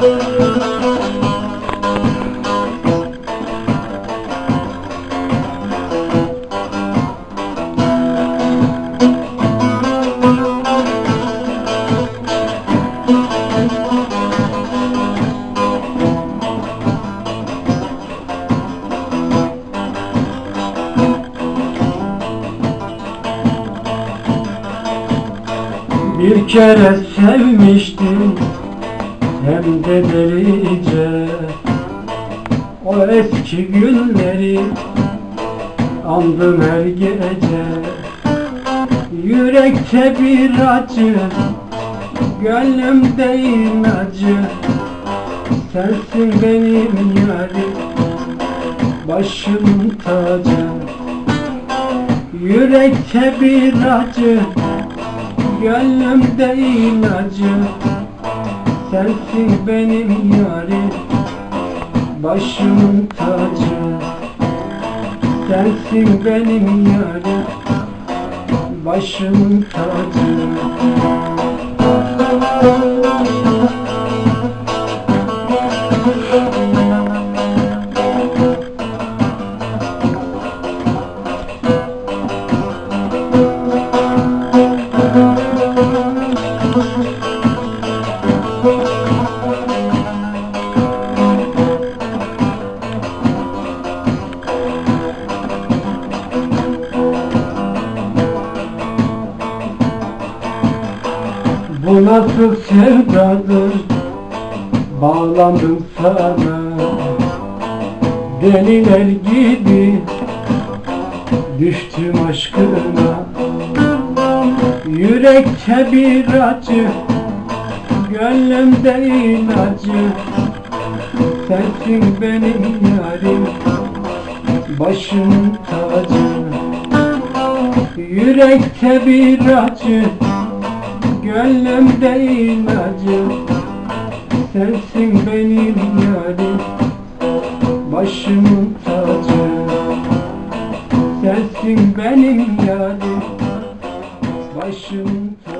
Bir kere sevmiştim hem de delice. O eski günleri andım her gece. Yürekte bir acı, gönlümde inacı Sensin benim yarim, başımın tacı. Yürekte bir acı, Gönlümde ilacı Sensin benim yarim Başımın tacı. Sensin benim yarim Başımın tacı Bu nasıl sevdadır Bağlandım sana. Deliler gibi Düştüm aşkına. Yürekte bir acı Gönlümde ilacı Sensin benim yarim Başımın tacı. Yürekte bir acı gönlümde ilacım Sensin benim yarim. Başımın tacı. Sensin benim yarim. Başımın tacı.